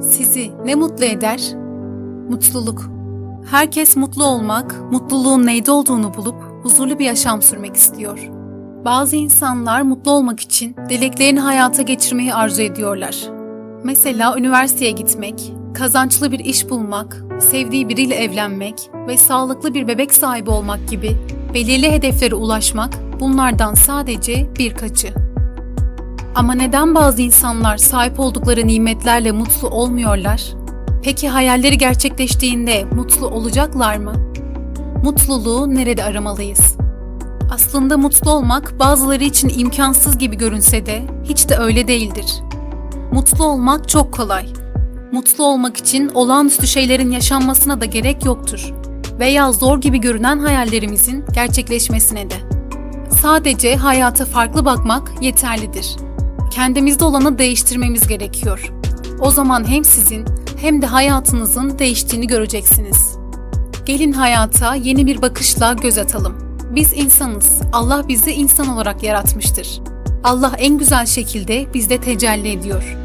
Sizi ne mutlu eder? Mutluluk. Herkes mutlu olmak, mutluluğun neyde olduğunu bulup huzurlu bir yaşam sürmek istiyor. Bazı insanlar mutlu olmak için dileklerini hayata geçirmeyi arzu ediyorlar. Mesela üniversiteye gitmek, kazançlı bir iş bulmak, sevdiği biriyle evlenmek ve sağlıklı bir bebek sahibi olmak gibi belirli hedeflere ulaşmak bunlardan sadece birkaçı. Ama neden bazı insanlar sahip oldukları nimetlerle mutlu olmuyorlar? Peki hayalleri gerçekleştiğinde mutlu olacaklar mı? Mutluluğu nerede aramalıyız? Aslında mutlu olmak bazıları için imkansız gibi görünse de hiç de öyle değildir. Mutlu olmak çok kolay. Mutlu olmak için olağanüstü şeylerin yaşanmasına da gerek yoktur. Veya zor gibi görünen hayallerimizin gerçekleşmesine de. Sadece hayata farklı bakmak yeterlidir. Kendimizde olanı değiştirmemiz gerekiyor. O zaman hem sizin hem de hayatınızın değiştiğini göreceksiniz. Gelin hayata yeni bir bakışla göz atalım. Biz insanız. Allah bizi insan olarak yaratmıştır. Allah en güzel şekilde bizde tecelli ediyor.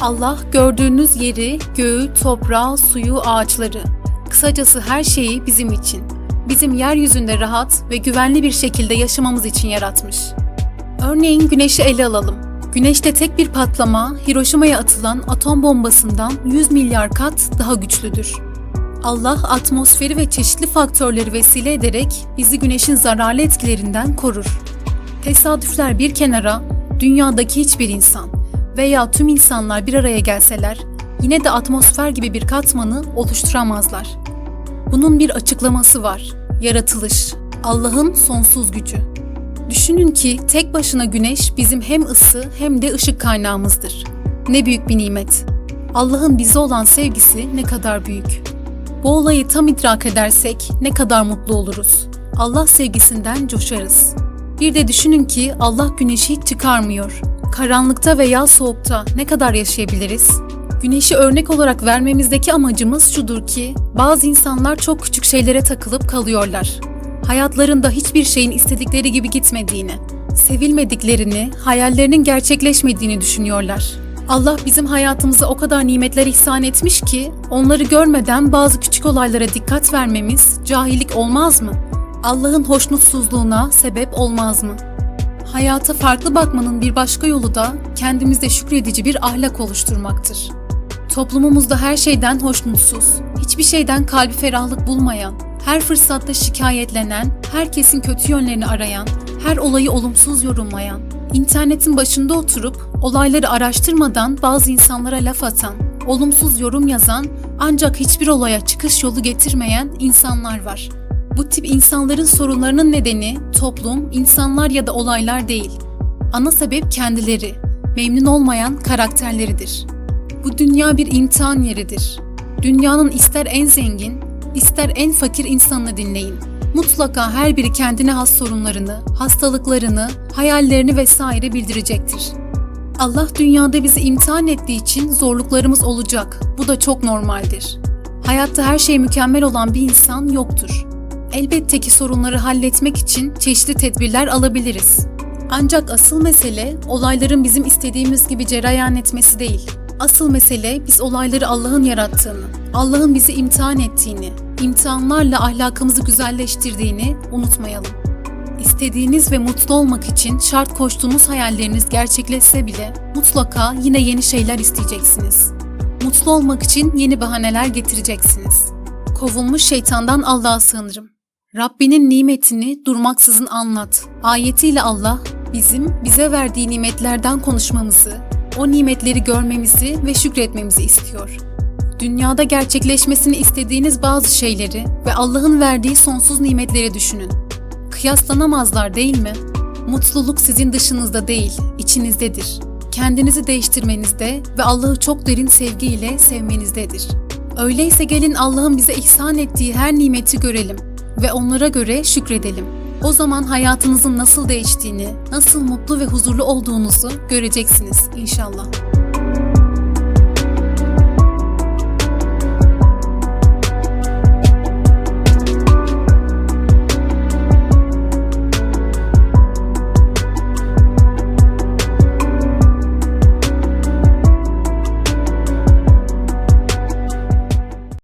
Allah gördüğünüz yeri, göğü, toprağı, suyu, ağaçları, kısacası her şeyi bizim için, bizim yeryüzünde rahat ve güvenli bir şekilde yaşamamız için yaratmış. Örneğin güneşi ele alalım. Güneşte tek bir patlama Hiroşima'ya atılan atom bombasından 100 milyar kat daha güçlüdür. Allah atmosferi ve çeşitli faktörleri vesile ederek bizi güneşin zararlı etkilerinden korur. Tesadüfler bir kenara, dünyadaki hiçbir insan veya tüm insanlar bir araya gelseler yine de atmosfer gibi bir katmanı oluşturamazlar. Bunun bir açıklaması var. Yaratılış, Allah'ın sonsuz gücü. Düşünün ki tek başına güneş bizim hem ısı hem de ışık kaynağımızdır. Ne büyük bir nimet. Allah'ın bize olan sevgisi ne kadar büyük. Bu olayı tam idrak edersek ne kadar mutlu oluruz. Allah sevgisinden coşarız. Bir de düşünün ki Allah güneşi hiç çıkarmıyor. Karanlıkta veya soğukta ne kadar yaşayabiliriz? Güneşi örnek olarak vermemizdeki amacımız şudur ki bazı insanlar çok küçük şeylere takılıp kalıyorlar. Hayatlarında hiçbir şeyin istedikleri gibi gitmediğini, sevilmediklerini, hayallerinin gerçekleşmediğini düşünüyorlar. Allah bizim hayatımıza o kadar nimetler ihsan etmiş ki onları görmeden bazı küçük olaylara dikkat vermemiz cahillik olmaz mı? Allah'ın hoşnutsuzluğuna sebep olmaz mı? Hayata farklı bakmanın bir başka yolu da kendimizde şükredici bir ahlak oluşturmaktır. Toplumumuzda her şeyden hoşnutsuz, hiçbir şeyden kalbi ferahlık bulmayan, her fırsatta şikayetlenen, herkesin kötü yönlerini arayan, her olayı olumsuz yorumlayan, internetin başında oturup olayları araştırmadan bazı insanlara laf atan, olumsuz yorum yazan ancak hiçbir olaya çıkış yolu getirmeyen insanlar var. Bu tip insanların sorunlarının nedeni toplum, insanlar ya da olaylar değil. Ana sebep kendileri, memnun olmayan karakterleridir. Bu dünya bir imtihan yeridir. Dünyanın ister en zengin, ister en fakir insanını dinleyin. Mutlaka her biri kendine has sorunlarını, hastalıklarını, hayallerini vesaire bildirecektir. Allah dünyada bizi imtihan ettiği için zorluklarımız olacak. Bu da çok normaldir. Hayatta her şey mükemmel olan bir insan yoktur. Elbette ki sorunları halletmek için çeşitli tedbirler alabiliriz. Ancak asıl mesele olayların bizim istediğimiz gibi cereyan etmesi değil. Asıl mesele biz olayları Allah'ın yarattığını, Allah'ın bizi imtihan ettiğini, imtihanlarla ahlakımızı güzelleştirdiğini unutmayalım. İstediğiniz ve mutlu olmak için şart koştuğunuz hayalleriniz gerçekleşse bile mutlaka yine yeni şeyler isteyeceksiniz. Mutlu olmak için yeni bahaneler getireceksiniz. Kovulmuş şeytandan Allah'a sığınırım. Rabbinin nimetini durmaksızın anlat. Ayetiyle Allah bizim bize verdiği nimetlerden konuşmamızı, o nimetleri görmemizi ve şükretmemizi istiyor. Dünyada gerçekleşmesini istediğiniz bazı şeyleri ve Allah'ın verdiği sonsuz nimetleri düşünün. Kıyaslanamazlar değil mi? Mutluluk sizin dışınızda değil, içinizdedir. Kendinizi değiştirmenizde ve Allah'ı çok derin sevgiyle sevmenizdedir. Öyleyse gelin Allah'ın bize ihsan ettiği her nimeti görelim ve onlara göre şükredelim. O zaman hayatınızın nasıl değiştiğini, nasıl mutlu ve huzurlu olduğunuzu göreceksiniz inşallah.